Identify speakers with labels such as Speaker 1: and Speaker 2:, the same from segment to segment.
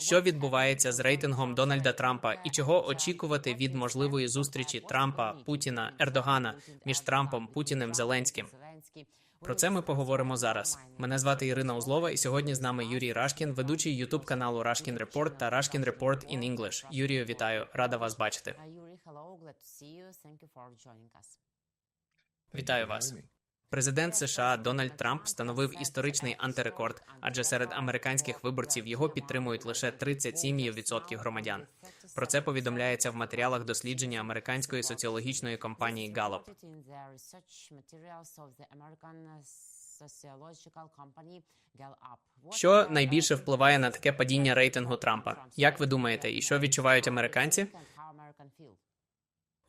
Speaker 1: Що відбувається з рейтингом Дональда Трампа і чого очікувати від можливої зустрічі Трампа, Путіна, Ердогана між Трампом, Путіним, Зеленським? Про це ми поговоримо зараз. Мене звати Ірина Узлова, і сьогодні з нами Юрій Рашкін, ведучий Ютуб каналу Рашкін Report та Рашкін Report in English. Юрію, вітаю, рада вас бачити. Вітаю вас. Президент США Дональд Трамп встановив історичний антирекорд, адже серед американських виборців його підтримують лише 37% громадян. Про це повідомляється в матеріалах дослідження американської соціологічної компанії Gallup. Що найбільше впливає на таке падіння рейтингу Трампа? Як ви думаєте, і що відчувають американці?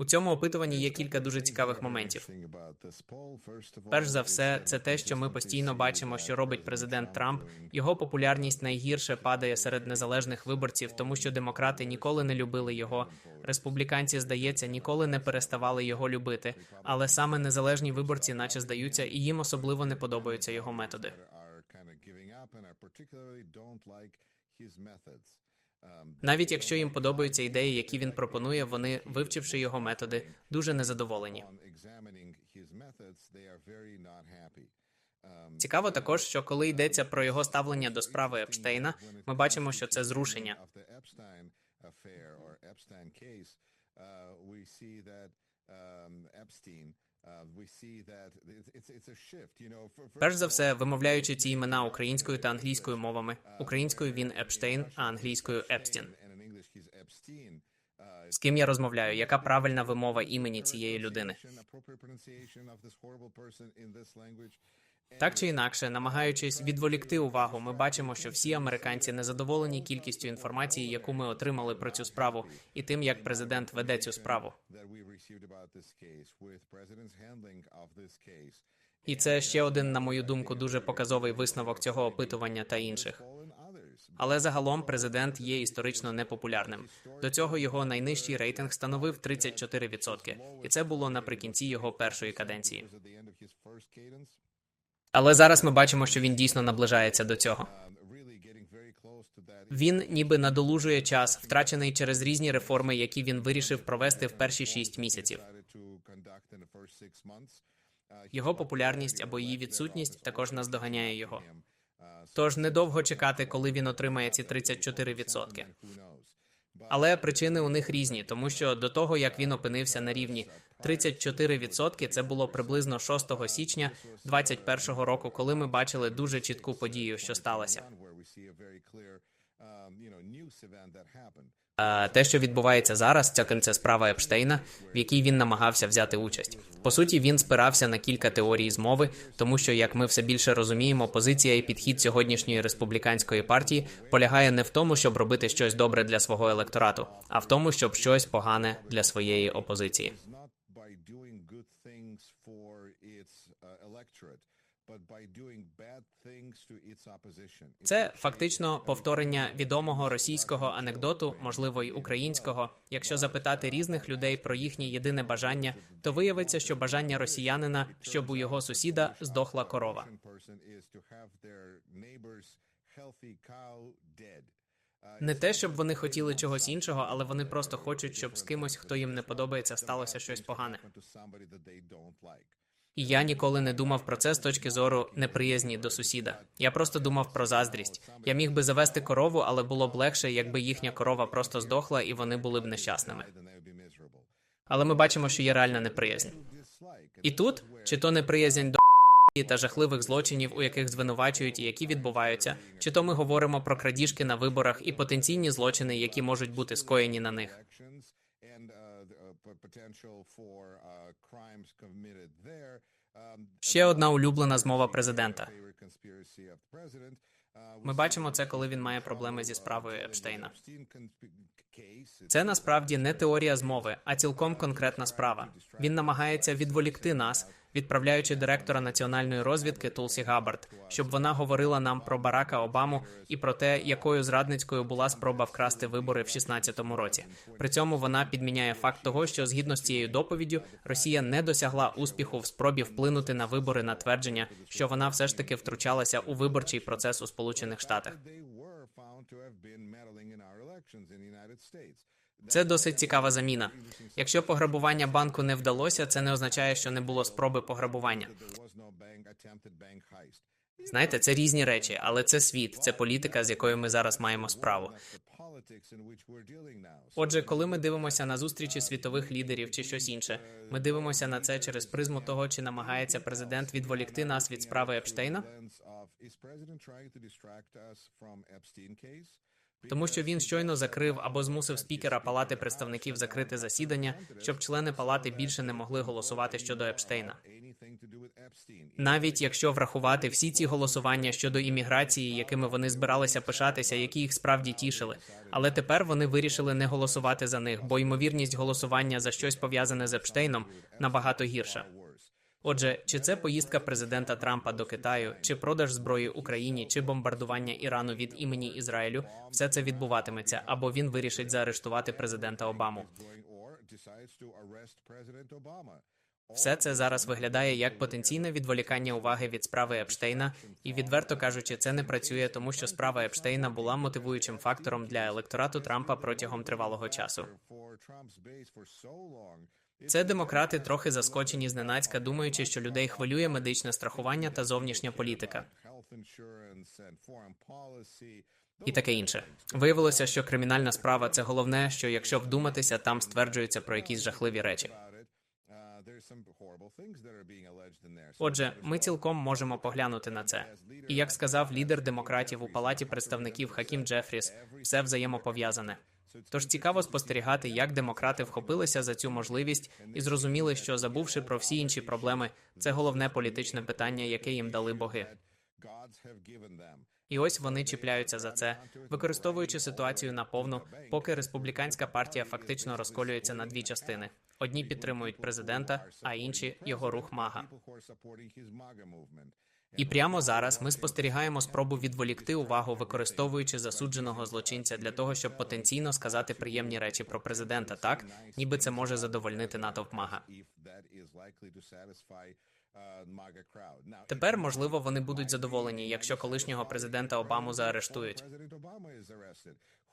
Speaker 1: У цьому опитуванні є кілька дуже цікавих моментів. Перш за все, це те, що ми постійно бачимо, що робить президент Трамп. Його популярність найгірше падає серед незалежних виборців, тому що демократи ніколи не любили його. Республіканці, здається, ніколи не переставали його любити. Але саме незалежні виборці, наче здаються, і їм особливо не подобаються його методи. Навіть якщо їм подобаються ідеї, які він пропонує, вони, вивчивши його методи, дуже незадоволені. Цікаво також, що коли йдеться про його ставлення до справи Епштейна, ми бачимо, що це зрушення. Перш за все, вимовляючи ці імена українською та англійською мовами. Українською він Епштейн, а англійською Епстін. З ким я розмовляю? Яка правильна вимова імені цієї людини? Так чи інакше, намагаючись відволікти увагу, ми бачимо, що всі американці незадоволені кількістю інформації, яку ми отримали про цю справу, і тим, як президент веде цю справу. І це ще один, на мою думку, дуже показовий висновок цього опитування та інших. Але загалом президент є історично непопулярним. До цього його найнижчий рейтинг становив 34%. і це було наприкінці його першої каденції. Але зараз ми бачимо, що він дійсно наближається до цього. Він ніби надолужує час, втрачений через різні реформи, які він вирішив провести в перші шість місяців. Його популярність або її відсутність також наздоганяє його. Тож недовго чекати, коли він отримає ці 34%. Але причини у них різні, тому що до того як він опинився на рівні 34%, це було приблизно 6 січня 2021 року, коли ми бачили дуже чітку подію, що сталося. Те, що відбувається зараз, це це справа Епштейна, в якій він намагався взяти участь. По суті, він спирався на кілька теорій змови, тому що, як ми все більше розуміємо, позиція і підхід сьогоднішньої республіканської партії полягає не в тому, щоб робити щось добре для свого електорату, а в тому, щоб щось погане для своєї опозиції. Це фактично повторення відомого російського анекдоту, можливо, й українського. Якщо запитати різних людей про їхнє єдине бажання, то виявиться, що бажання росіянина, щоб у його сусіда здохла корова. Не те, щоб вони хотіли чогось іншого, але вони просто хочуть, щоб з кимось, хто їм не подобається, сталося щось погане. І я ніколи не думав про це з точки зору неприязні до сусіда. Я просто думав про заздрість. Я міг би завести корову, але було б легше, якби їхня корова просто здохла і вони були б нещасними. Але ми бачимо, що є реальна неприязнь. І тут чи то неприязнь до та жахливих злочинів, у яких звинувачують і які відбуваються, чи то ми говоримо про крадіжки на виборах і потенційні злочини, які можуть бути скоєні на них. Ще одна улюблена змова президента. Ми бачимо це, коли він має проблеми зі справою Епштейна. Це насправді не теорія змови, а цілком конкретна справа. Він намагається відволікти нас відправляючи директора національної розвідки Тулсі Габбард, щоб вона говорила нам про Барака Обаму і про те, якою зрадницькою була спроба вкрасти вибори в 16-му році. При цьому вона підміняє факт того, що згідно з цією доповіддю Росія не досягла успіху в спробі вплинути на вибори на твердження, що вона все ж таки втручалася у виборчий процес у Сполучених Штатах. Це досить цікава заміна. Якщо пограбування банку не вдалося, це не означає, що не було спроби пограбування. Знаєте, це різні речі, але це світ, це політика, з якою ми зараз маємо справу. Отже, коли ми дивимося на зустрічі світових лідерів чи щось інше, ми дивимося на це через призму того, чи намагається президент відволікти нас від справи Епштейна, тому що він щойно закрив або змусив спікера Палати представників закрити засідання, щоб члени палати більше не могли голосувати щодо Епштейна. Навіть якщо врахувати всі ці голосування щодо імміграції, якими вони збиралися пишатися, які їх справді тішили, але тепер вони вирішили не голосувати за них, бо ймовірність голосування за щось пов'язане з Епштейном набагато гірша. Отже, чи це поїздка президента Трампа до Китаю, чи продаж зброї Україні, чи бомбардування Ірану від імені Ізраїлю, все це відбуватиметься, або він вирішить заарештувати президента Обаму. Все це зараз виглядає як потенційне відволікання уваги від справи Епштейна, і відверто кажучи, це не працює, тому що справа Епштейна була мотивуючим фактором для електорату Трампа протягом тривалого часу. Це демократи трохи заскочені зненацька, думаючи, що людей хвилює медичне страхування та зовнішня політика. І таке інше виявилося, що кримінальна справа це головне, що якщо вдуматися, там стверджується про якісь жахливі речі. Отже, ми цілком можемо поглянути на це. І як сказав лідер демократів у палаті представників Хакім Джефріс, все взаємопов'язане. Тож цікаво спостерігати, як демократи вхопилися за цю можливість і зрозуміли, що забувши про всі інші проблеми, це головне політичне питання, яке їм дали боги. І ось вони чіпляються за це, використовуючи ситуацію наповну, поки республіканська партія фактично розколюється на дві частини: одні підтримують президента, а інші його рух мага. І прямо зараз ми спостерігаємо спробу відволікти увагу, використовуючи засудженого злочинця для того, щоб потенційно сказати приємні речі про президента, так ніби це може задовольнити натовп мага. Тепер, можливо, вони будуть задоволені, якщо колишнього президента Обаму заарештують.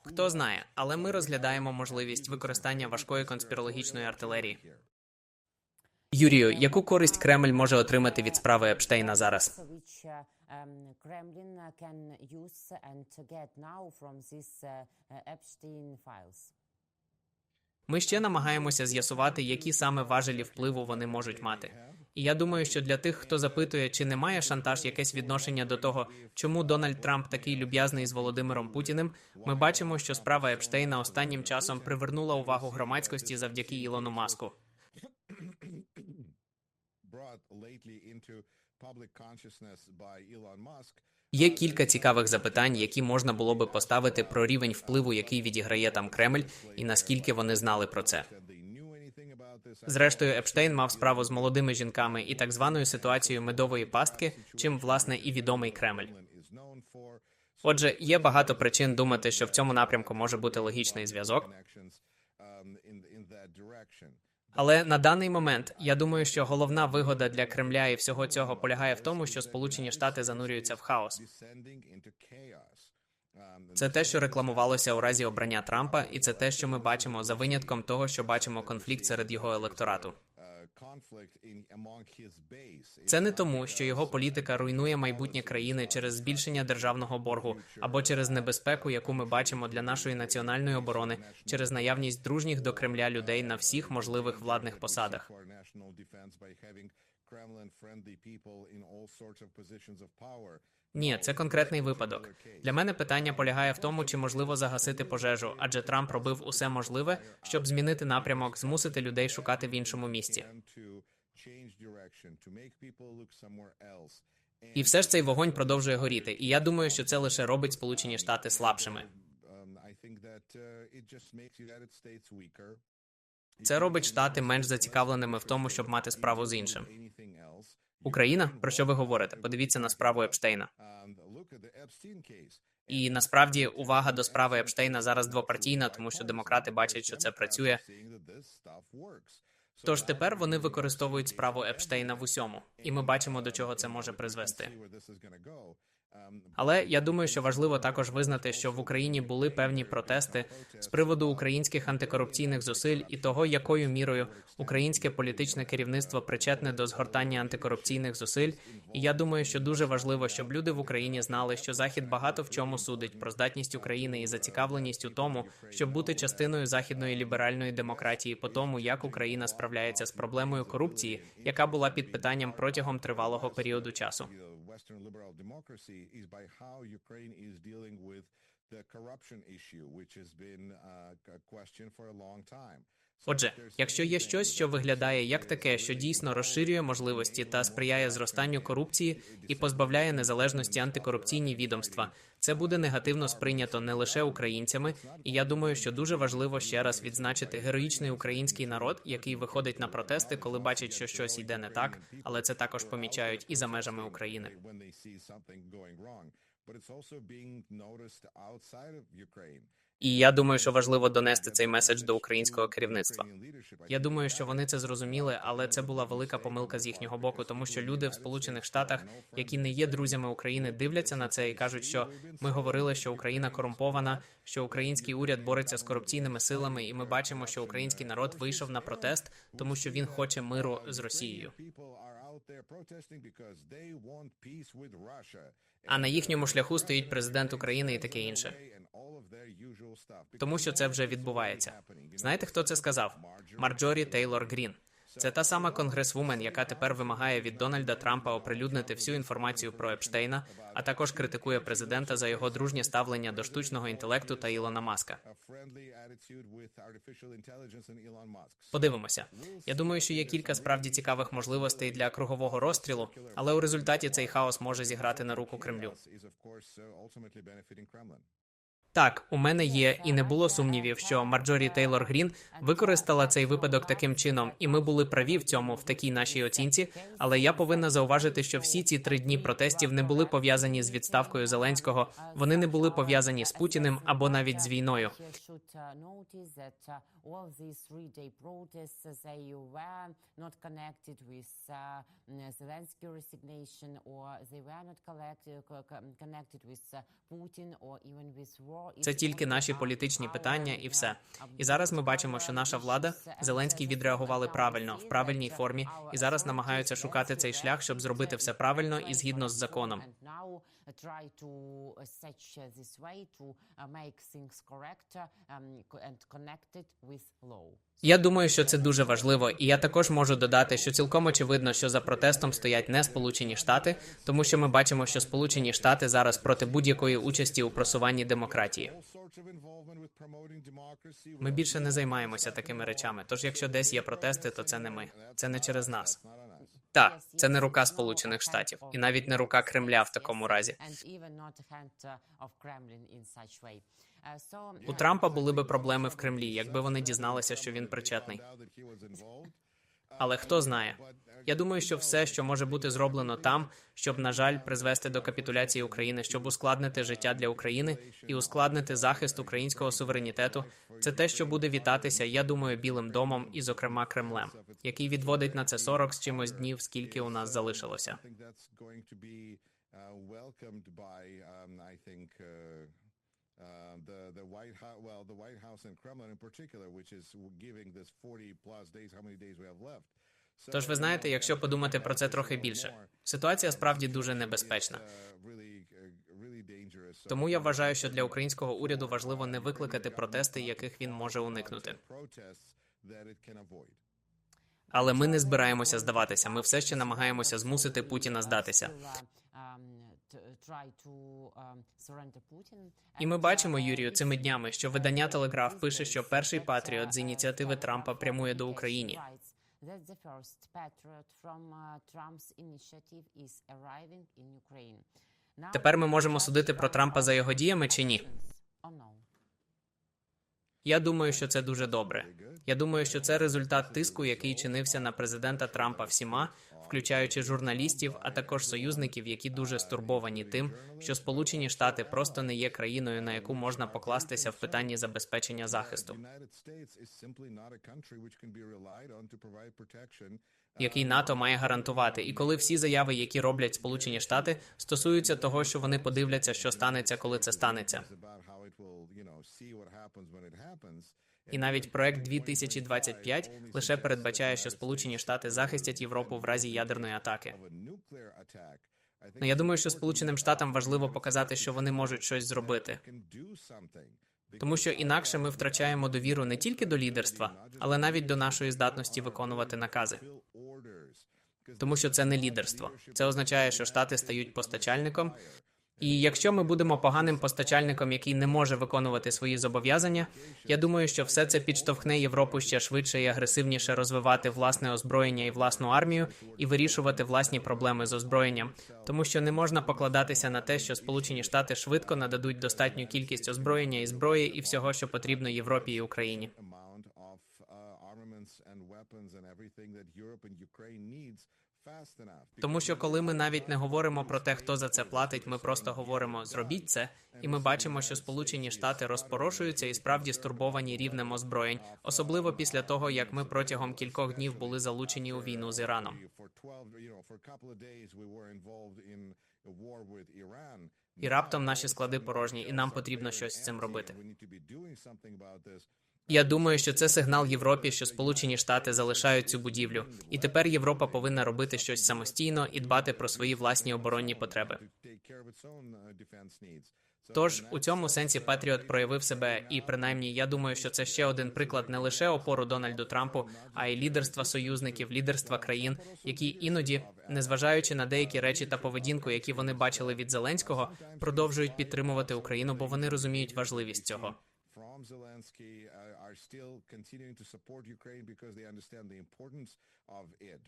Speaker 1: Хто знає, але ми розглядаємо можливість використання важкої конспірологічної артилерії. Юрію, яку користь Кремль може отримати від справи Епштейна зараз?
Speaker 2: Кремлін can use and get now from these Epstein files.
Speaker 1: Ми ще намагаємося з'ясувати, які саме важелі впливу вони можуть мати. І я думаю, що для тих, хто запитує, чи не має шантаж якесь відношення до того, чому Дональд Трамп такий люб'язний з Володимиром Путіним, ми бачимо, що справа Епштейна останнім часом привернула увагу громадськості завдяки Ілону Маску. Є кілька цікавих запитань, які можна було би поставити про рівень впливу, який відіграє там Кремль, і наскільки вони знали про це. Зрештою, Епштейн мав справу з молодими жінками і так званою ситуацією медової пастки, чим власне і відомий Кремль. Отже, є багато причин думати, що в цьому напрямку може бути логічний зв'язок. Але на даний момент я думаю, що головна вигода для Кремля і всього цього полягає в тому, що Сполучені Штати занурюються в хаос. Це те, що рекламувалося у разі обрання Трампа, і це те, що ми бачимо за винятком того, що бачимо конфлікт серед його електорату. Це не тому, що його політика руйнує майбутнє країни через збільшення державного боргу або через небезпеку, яку ми бачимо для нашої національної оборони, через наявність дружніх до Кремля людей на всіх можливих владних посадах. Ні, це конкретний випадок. Для мене питання полягає в тому, чи можливо загасити пожежу, адже Трамп робив усе можливе, щоб змінити напрямок, змусити людей шукати в іншому місці. І все ж цей вогонь продовжує горіти. І я думаю, що це лише робить Сполучені Штати слабшими. Це робить штати менш зацікавленими в тому, щоб мати справу з іншим. Україна, про що ви говорите? Подивіться на справу Епштейна. І насправді увага до справи Епштейна зараз двопартійна, тому що демократи бачать, що це працює. Тож тепер вони використовують справу Епштейна в усьому, і ми бачимо, до чого це може призвести. Але я думаю, що важливо також визнати, що в Україні були певні протести з приводу українських антикорупційних зусиль і того, якою мірою українське політичне керівництво причетне до згортання антикорупційних зусиль. І я думаю, що дуже важливо, щоб люди в Україні знали, що Захід багато в чому судить про здатність України і зацікавленість у тому, щоб бути частиною західної ліберальної демократії по тому, як Україна справляється з проблемою корупції, яка була під питанням протягом тривалого періоду часу.
Speaker 3: Is by how Ukraine is dealing with the corruption issue, which has been uh, a question for a long time.
Speaker 1: Отже, якщо є щось, що виглядає як таке, що дійсно розширює можливості та сприяє зростанню корупції і позбавляє незалежності антикорупційні відомства, це буде негативно сприйнято не лише українцями, і я думаю, що дуже важливо ще раз відзначити героїчний український народ, який виходить на протести, коли бачить, що щось йде не так, але це також помічають і за межами України.
Speaker 3: But it's also being.
Speaker 1: І я думаю, що важливо донести цей меседж до українського керівництва. Я думаю, що вони це зрозуміли, але це була велика помилка з їхнього боку, тому що люди в Сполучених Штатах, які не є друзями України, дивляться на це і кажуть, що ми говорили, що Україна корумпована, що український уряд бореться з корупційними силами, і ми бачимо, що український народ вийшов на протест, тому що він хоче миру з Росією. А на їхньому шляху стоїть президент України і таке інше. Тому що це вже відбувається. Знаєте, хто це сказав? Марджорі Тейлор Грін. Це та сама конгресвумен, яка тепер вимагає від Дональда Трампа оприлюднити всю інформацію про Епштейна, а також критикує президента за його дружнє ставлення до штучного інтелекту та Ілона Маска. Подивимося. Я думаю, що є кілька справді цікавих можливостей для кругового розстрілу, але у результаті цей хаос може зіграти на руку Кремлю. Так, у мене є і не було сумнівів, що Марджорі Тейлор Грін використала цей випадок таким чином, і ми були праві в цьому в такій нашій оцінці. Але я повинна зауважити, що всі ці три дні протестів не були пов'язані з відставкою Зеленського. Вони не були пов'язані з Путіним або навіть з війною.
Speaker 2: Resignation, or they were not connected with Putin, or even with war.
Speaker 1: Це тільки наші політичні питання, і все. І зараз ми бачимо, що наша влада Зеленський відреагували правильно в правильній формі, і зараз намагаються шукати цей шлях, щоб зробити все правильно і згідно з законом.
Speaker 2: Uh, uh, uh, make things correct um, and connected with law.
Speaker 1: Я думаю, що це дуже важливо, і я також можу додати, що цілком очевидно, що за протестом стоять не Сполучені Штати, тому що ми бачимо, що Сполучені Штати зараз проти будь-якої участі у просуванні демократії. Ми більше не займаємося такими речами. Тож, якщо десь є протести, то це не ми, це не через нас. Так, це не рука Сполучених Штатів, і навіть не рука Кремля в такому разі. У Трампа були би проблеми в Кремлі, якби вони дізналися, що він причетний. Але хто знає? Я думаю, що все, що може бути зроблено там, щоб, на жаль, призвести до капітуляції України, щоб ускладнити життя для України і ускладнити захист українського суверенітету, це те, що буде вітатися, я думаю, Білим домом і, зокрема, Кремлем, який відводить на це 40 з чимось днів, скільки у нас залишилося.
Speaker 3: Uh, um, the the White House. Well, the White House and Kremlin in particular, which is giving this 40 plus days. How many days we have left?
Speaker 1: Тож ви знаєте, якщо подумати про це трохи більше, ситуація справді дуже небезпечна.
Speaker 3: uh, really, uh,
Speaker 1: Тому я вважаю, що для українського уряду важливо не викликати протести, яких він може уникнути. Але ми не збираємося здаватися. Ми все ще намагаємося змусити Путіна здатися.
Speaker 2: Uh, um.
Speaker 1: І ми бачимо,
Speaker 2: uh,
Speaker 1: Юрію, цими днями, що видання Телеграф пише, що перший патріот з ініціативи Трампа прямує до України.
Speaker 2: Uh,
Speaker 1: Тепер ми можемо судити про Трампа за його діями чи ні? Я думаю, що це дуже добре. Я думаю, що це результат тиску, який чинився на президента Трампа всіма, включаючи журналістів, а також союзників, які дуже стурбовані тим, що Сполучені Штати просто не є країною, на яку можна покластися в питанні забезпечення захисту. Який НАТО має гарантувати. І коли всі заяви, які роблять Сполучені Штати, стосуються того, що вони подивляться, що станеться, коли це станеться. І навіть проект 2025 лише передбачає, що Сполучені Штати захистять Європу в разі ядерної атаки. Ну, я думаю, що Сполученим Штатам важливо показати, що вони можуть щось зробити. Тому що інакше ми втрачаємо довіру не тільки до лідерства, але навіть до нашої здатності виконувати накази. Тому що це не лідерство. Це означає, що штати стають постачальником. І якщо ми будемо поганим постачальником, який не може виконувати свої зобов'язання, я думаю, що все це підштовхне Європу ще швидше і агресивніше розвивати власне озброєння і власну армію і вирішувати власні проблеми з озброєнням, тому що не можна покладатися на те, що Сполучені Штати швидко нададуть достатню кількість озброєння і зброї і всього, що потрібно Європі і Україні. Тому що коли ми навіть не говоримо про те, хто за це платить, ми просто говоримо зробіть це, і ми бачимо, що Сполучені Штати розпорошуються і справді стурбовані рівнем озброєнь, особливо після того, як ми протягом кількох днів були залучені у війну з Іраном. І раптом наші склади порожні, і нам потрібно щось з цим робити. Я думаю, що це сигнал Європі, що Сполучені Штати залишають цю будівлю, і тепер Європа повинна робити щось самостійно і дбати про свої власні оборонні потреби. Тож у цьому сенсі Патріот проявив себе, і принаймні я думаю, що це ще один приклад не лише опору Дональду Трампу, а й лідерства союзників, лідерства країн, які іноді, незважаючи на деякі речі та поведінку, які вони бачили від Зеленського, продовжують підтримувати Україну, бо вони розуміють важливість цього.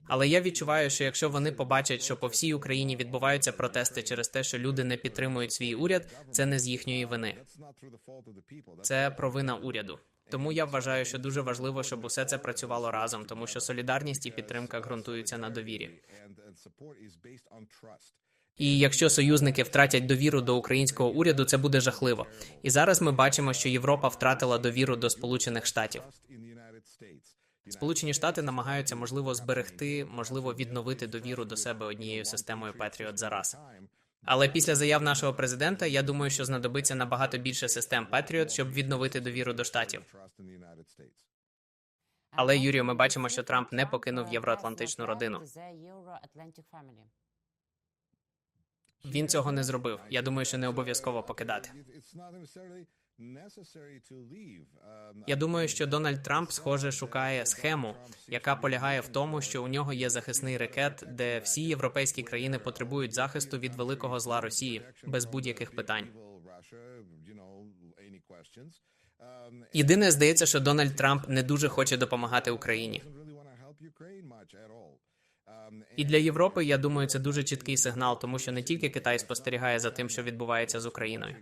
Speaker 1: Але я відчуваю, що якщо вони побачать, що по всій Україні відбуваються протести через те, що люди не підтримують свій уряд, це не з їхньої вини. Це провина уряду. Тому я вважаю, що дуже важливо, щоб усе це працювало разом, тому що солідарність і підтримка ґрунтуються на довірі. І якщо союзники втратять довіру до українського уряду, це буде жахливо. І зараз ми бачимо, що Європа втратила довіру до Сполучених Штатів. Сполучені Штати намагаються можливо зберегти, можливо, відновити довіру до себе однією системою Patriot зараз. Але після заяв нашого президента я думаю, що знадобиться набагато більше систем Patriot, щоб відновити довіру до штатів. Але Юрію, ми бачимо, що Трамп не покинув євроатлантичну родину. Він цього не зробив. Я думаю, що не обов'язково покидати. Я думаю, що Дональд Трамп, схоже, шукає схему, яка полягає в тому, що у нього є захисний ракет, де всі європейські країни потребують захисту від великого зла Росії без будь-яких питань. Єдине здається, що Дональд Трамп не дуже хоче допомагати Україні. І для Європи я думаю, це дуже чіткий сигнал, тому що не тільки Китай спостерігає за тим, що відбувається з Україною.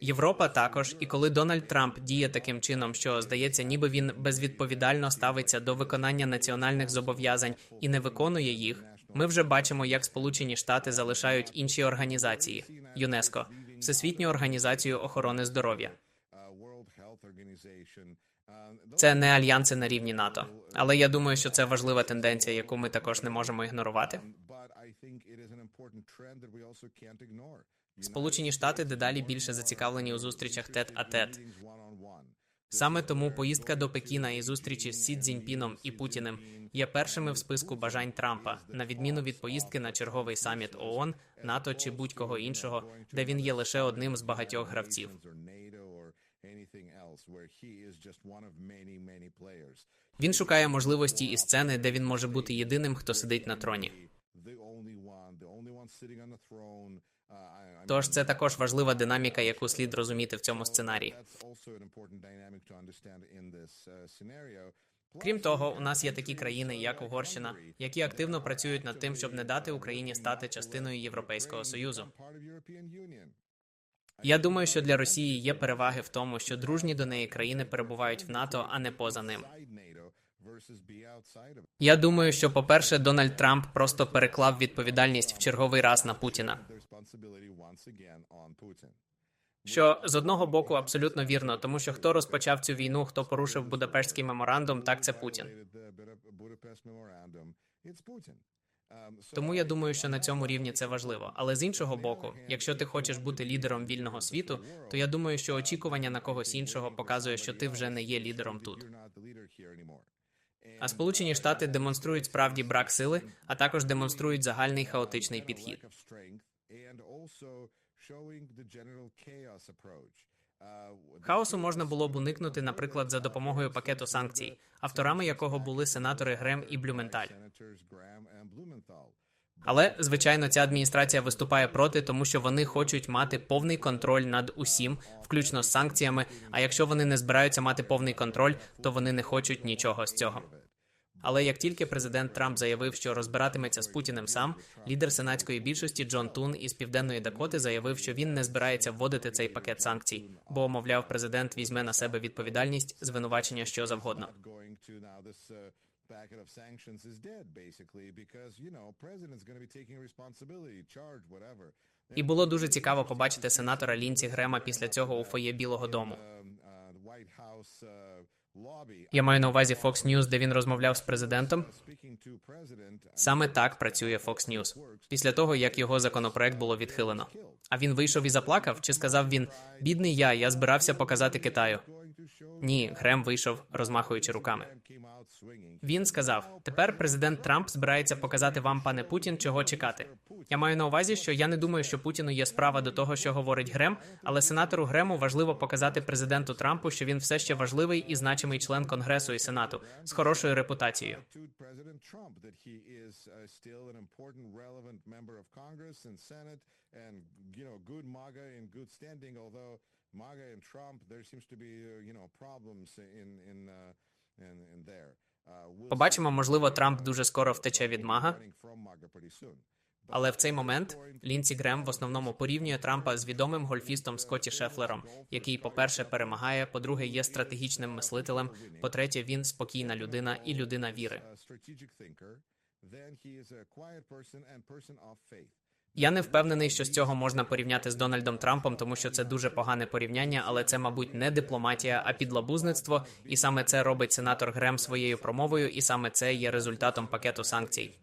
Speaker 1: Європа також, і коли Дональд Трамп діє таким чином, що здається, ніби він безвідповідально ставиться до виконання національних зобов'язань і не виконує їх. Ми вже бачимо, як Сполучені Штати залишають інші організації ЮНЕСКО, Всесвітню організацію охорони здоров'я. Це не альянси на рівні НАТО, але я думаю, що це важлива тенденція, яку ми також не можемо ігнорувати. Сполучені Штати дедалі більше зацікавлені у зустрічах тет а тет. Саме тому поїздка до Пекіна і зустрічі з Сі Цзіньпіном і Путіним є першими в списку бажань Трампа, на відміну від поїздки на черговий саміт ООН, НАТО чи будь-кого іншого, де він є лише одним з багатьох гравців. Він шукає можливості і сцени, де він може бути єдиним, хто сидить на троні. Тож це також важлива динаміка, яку слід розуміти в цьому сценарії. Крім того, у нас є такі країни, як Угорщина, які активно працюють над тим, щоб не дати Україні стати частиною Європейського союзу. Я думаю, що для Росії є переваги в тому, що дружні до неї країни перебувають в НАТО, а не поза ним. Я думаю, що, по-перше, Дональд Трамп просто переклав відповідальність в черговий раз на Путіна. Що з одного боку абсолютно вірно, тому що хто розпочав цю війну, хто порушив Будапештський меморандум, так це Путін.
Speaker 3: So
Speaker 1: Тому я думаю, що на цьому рівні це важливо. Але з іншого боку, якщо ти хочеш бути лідером вільного світу, то я думаю, що очікування на когось іншого показує, що ти вже не є лідером тут. А Сполучені Штати демонструють справді брак сили, а також демонструють загальний хаотичний підхід. Хаосу можна було б уникнути, наприклад, за допомогою пакету санкцій, авторами якого були сенатори Грем і Блюменталь. Але звичайно, ця адміністрація виступає проти, тому що вони хочуть мати повний контроль над усім, включно з санкціями. А якщо вони не збираються мати повний контроль, то вони не хочуть нічого з цього. Але як тільки президент Трамп заявив, що розбиратиметься з Путіним сам, лідер сенатської більшості Джон Тун із південної Дакоти заявив, що він не збирається вводити цей пакет санкцій, бо мовляв, президент візьме на себе відповідальність, звинувачення що завгодно.
Speaker 3: Uh, packet of sanctions is dead basically because you know president's going to be taking responsibility, charge, whatever.
Speaker 1: І було дуже цікаво побачити сенатора Лінці Грема після цього у фоє Білого Дому. Я маю на увазі Fox News, де він розмовляв з президентом. Саме так працює Fox News. Після того, як його законопроект було відхилено. А він вийшов і заплакав? Чи сказав він: бідний я, я збирався показати Китаю? Ні, Грем вийшов, розмахуючи руками. Він сказав: тепер президент Трамп збирається показати вам, пане Путін, чого чекати. Я маю на увазі, що я не думаю, що Путіну є справа до того, що говорить Грем, але сенатору Грему важливо показати президенту Трампу, що він все ще важливий і значимий член Конгресу і Сенату з хорошою репутацією.
Speaker 3: Uh, and you know, good MAGA in good standing. Although MAGA and Trump, there seems to be uh, you know problems in in uh, in, in there. Uh,
Speaker 1: Побачимо, можливо, Трамп дуже скоро втече від Мага. Але в цей момент Лінці Грем в основному порівнює Трампа з відомим гольфістом Скотті Шефлером, який, по-перше, перемагає, по-друге, є стратегічним мислителем. По-третє, він спокійна людина і людина віри. Я не впевнений, що з цього можна порівняти з Дональдом Трампом, тому що це дуже погане порівняння, але це, мабуть, не дипломатія, а підлабузництво. І саме це робить сенатор Грем своєю промовою, і саме це є результатом пакету санкцій.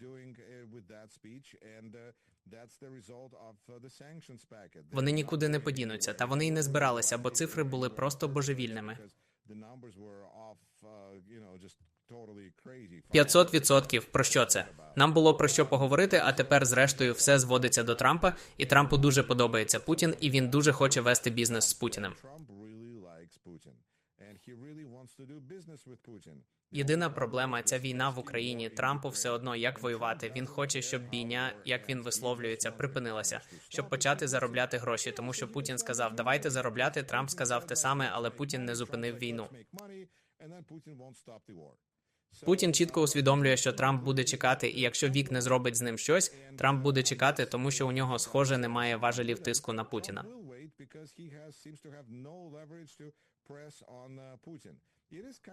Speaker 1: Вони нікуди не подінуться, та вони й не збиралися, бо цифри були просто божевільними.
Speaker 3: Because the numbers were off, uh, you know, just totally crazy.
Speaker 1: 500% про що це? Нам було про що поговорити, а тепер, зрештою, все зводиться до Трампа, і Трампу дуже подобається Путін, і він дуже хоче вести бізнес з Путіним. Єдина проблема ця війна в Україні. Трампу все одно як воювати. Він хоче, щоб бійня, як він висловлюється, припинилася, щоб почати заробляти гроші. Тому що Путін сказав, давайте заробляти. Трамп сказав те саме, але Путін не зупинив війну. Путін чітко усвідомлює, що Трамп буде чекати, і якщо Вік не зробить з ним щось, Трамп буде чекати, тому що у нього схоже немає важелів тиску на Путіна.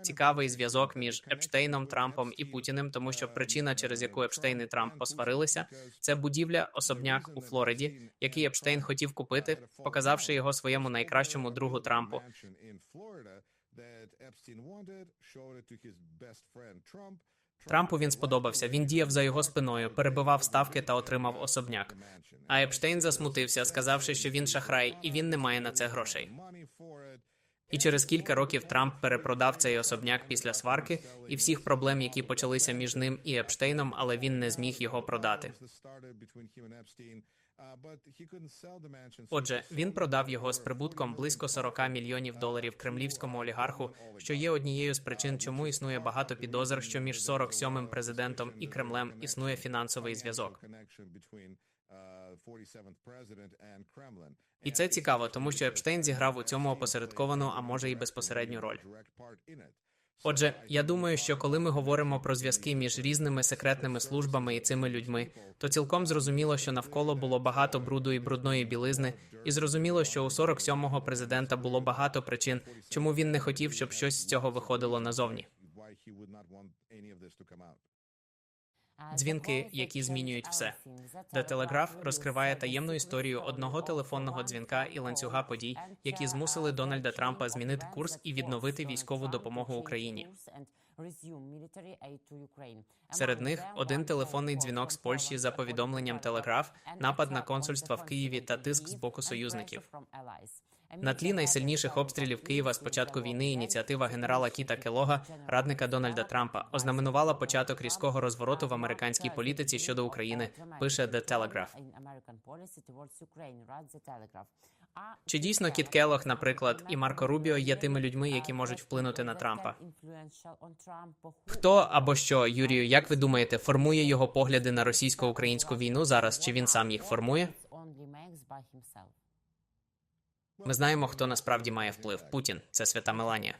Speaker 1: Цікавий зв'язок між Епштейном, Трампом і Путіним, тому що причина, через яку Епштейн і Трамп посварилися, це будівля особняк у Флориді, який Епштейн хотів купити, показавши його своєму найкращому другу Трампу.
Speaker 3: That Epstein wanted, showed it to his best friend Trump.
Speaker 1: Трампу він сподобався. Він діяв за його спиною, перебивав ставки та отримав особняк. А Епштейн засмутився, сказавши, що він шахрай і він не має на це грошей. І через кілька років Трамп перепродав цей особняк після сварки і всіх проблем, які почалися між ним і Епштейном, але він не зміг його продати.
Speaker 3: Uh,
Speaker 1: Отже, він продав його з прибутком близько 40 мільйонів доларів кремлівському олігарху, що є однією з причин, чому існує багато підозр, що між 47-м президентом і Кремлем існує фінансовий зв'язок.
Speaker 3: connection between 47th president and Kremlin.
Speaker 1: І це цікаво, тому що Епштейн зіграв у цьому опосередковану, а може і безпосередню роль. Отже, я думаю, що коли ми говоримо про зв'язки між різними секретними службами і цими людьми, то цілком зрозуміло, що навколо було багато бруду і брудної білизни, і зрозуміло, що у 47-го президента було багато причин, чому він не хотів, щоб щось з цього виходило назовні. Дзвінки, які змінюють все. Де Телеграф розкриває таємну історію одного телефонного дзвінка і ланцюга подій, які змусили Дональда Трампа змінити курс і відновити військову допомогу Україні. Серед них один телефонний дзвінок з Польщі за повідомленням Телеграф, напад на консульства в Києві та тиск з боку союзників. На тлі найсильніших обстрілів Києва з початку війни ініціатива генерала Кіта Келога, радника Дональда Трампа, ознаменувала початок різкого розвороту в американській політиці щодо України. Пише The Telegraph. Чи дійсно Кіт Келог, наприклад, і Марко Рубіо є тими людьми, які можуть вплинути на Трампа? Хто або що, Юрію, як ви думаєте, формує його погляди на російсько-українську війну зараз? Чи він сам їх формує? Ми знаємо, хто насправді має вплив. Путін це свята Меланія.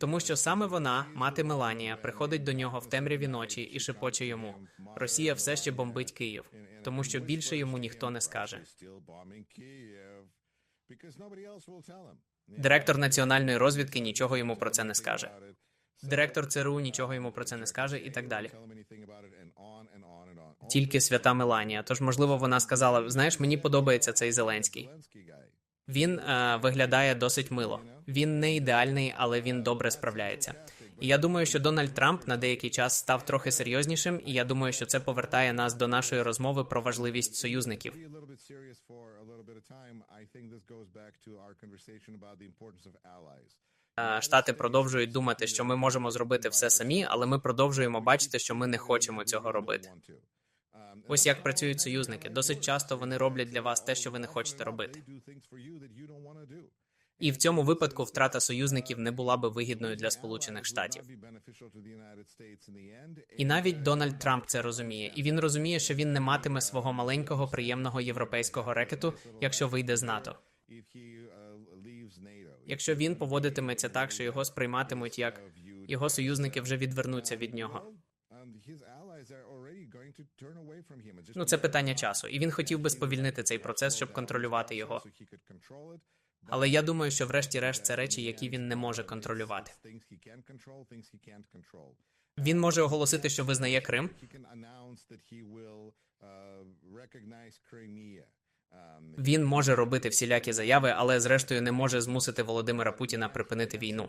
Speaker 1: Тому що саме вона, мати Меланія, приходить до нього в темряві ночі і шепоче йому: Росія все ще бомбить Київ, тому що більше йому ніхто не скаже. Директор національної розвідки нічого йому про це не скаже. Директор ЦРУ нічого йому про це не скаже, і так далі. Тільки свята Меланія. Тож, можливо, вона сказала: знаєш, мені подобається цей Зеленський. Він е, виглядає досить мило. Він не ідеальний, але він добре справляється. І я думаю, що Дональд Трамп на деякий час став трохи серйознішим, і я думаю, що це повертає нас до нашої розмови про важливість союзників. Е, Штати продовжують думати, що ми можемо зробити все самі, але ми продовжуємо бачити, що ми не хочемо цього робити. Ось як працюють союзники. Досить часто вони роблять для вас те, що ви не хочете робити. І в цьому випадку втрата союзників не була би вигідною для Сполучених Штатів. І навіть Дональд Трамп це розуміє, і він розуміє, що він не матиме свого маленького приємного європейського рекету, якщо вийде з НАТО.
Speaker 3: If he uh, leaves NATO.
Speaker 1: Якщо він поводитиметься так, що його сприйматимуть як його союзники вже відвернуться від нього. Ну це питання часу, і він хотів би сповільнити цей процес, щоб контролювати його. Але я думаю, що врешті-решт це речі, які він не може контролювати. Він може оголосити, що визнає Крим, Він може робити всілякі заяви, але зрештою не може змусити Володимира Путіна припинити війну.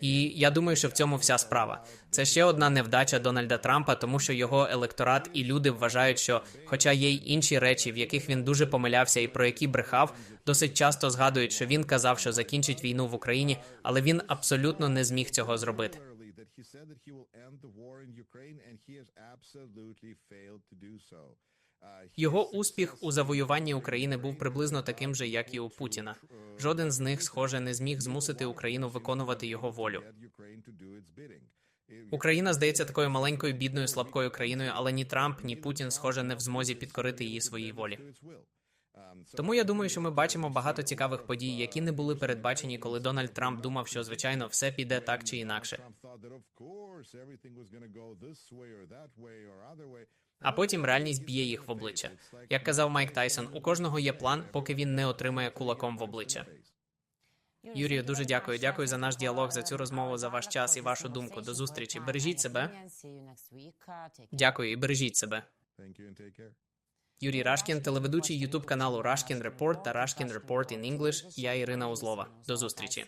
Speaker 1: І я думаю, що в цьому вся справа. Це ще одна невдача Дональда Трампа, тому що його електорат і люди вважають, що, хоча є й інші речі, в яких він дуже помилявся і про які брехав, досить часто згадують, що він казав, що закінчить війну в Україні, але він абсолютно не зміг цього зробити.
Speaker 3: He said that he will.
Speaker 1: Його успіх у завоюванні України був приблизно таким же, як і у Путіна. Жоден з них, схоже, не зміг змусити Україну виконувати його волю. Україна здається такою маленькою, бідною, слабкою країною, але ні Трамп, ні Путін, схоже, не в змозі підкорити її своїй волі. Тому я думаю, що ми бачимо багато цікавих подій, які не були передбачені, коли Дональд Трамп думав, що звичайно все піде так чи інакше. А потім реальність б'є їх в обличчя. Як казав Майк Тайсон, у кожного є план, поки він не отримає кулаком в обличчя. Юрію, дуже дякую. Дякую за наш діалог, за цю розмову, за ваш час і вашу думку. До зустрічі. Бережіть себе. Дякую і бережіть себе. Юрій Рашкін, телеведучий Ютуб каналу Рашкін Report та Рашкін Report in English. Я Ірина Узлова. До зустрічі.